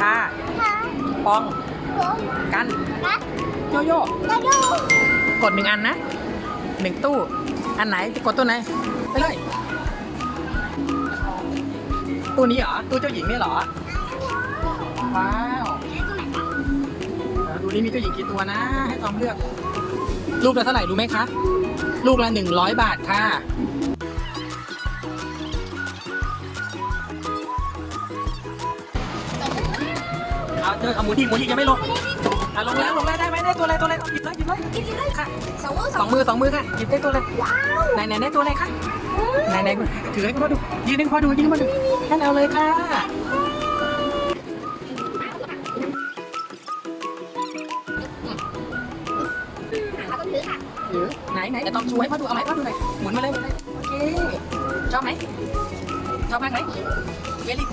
ชาขาปองโค้งกันกัดโยโย่กระดูกกดหนึ่งอันนะหนึ่งตู้ อันไหนจะกดตู้ไหน ไปเลย ตู้นี้เหรอ ตู้เจ้าหญิงนี่เหรอ ว้าวเออดูนี่มีเจ้าหญิงกี่ตัวนะ ให้ตอมเลือก ลูกละเท่าไหร่รู้ไหมคะ ลูกละหนึ่งร้อยบาทค่ะ เอาเจอเอาหมูที่หมูที่ยังไม่ลงอะลงแล้วลงแล้วได้ไหมได้ตัวอะไรตัวอะไรหยิบเลยหยิบเลยหยิบเลยค่ะสองมือสองมือสองมือค่ะหยิบได้ตัวอะไรไหนไหนได้ตัวอะไรคะไหนไหนถือให้คุณพ่อดูยืนให้คุณพ่อดูยืนให้คุณพ่อดูนั่นเอาเลยค่ะแล้วก็ถือค่ะถือไหนไหนแต่ต้องช่วยพ่อดูเอาไหมพ่อดูหน่อยหมุนมาเลยหมุนเลยโอเคชอบไหมชอบมากไหมเวลี่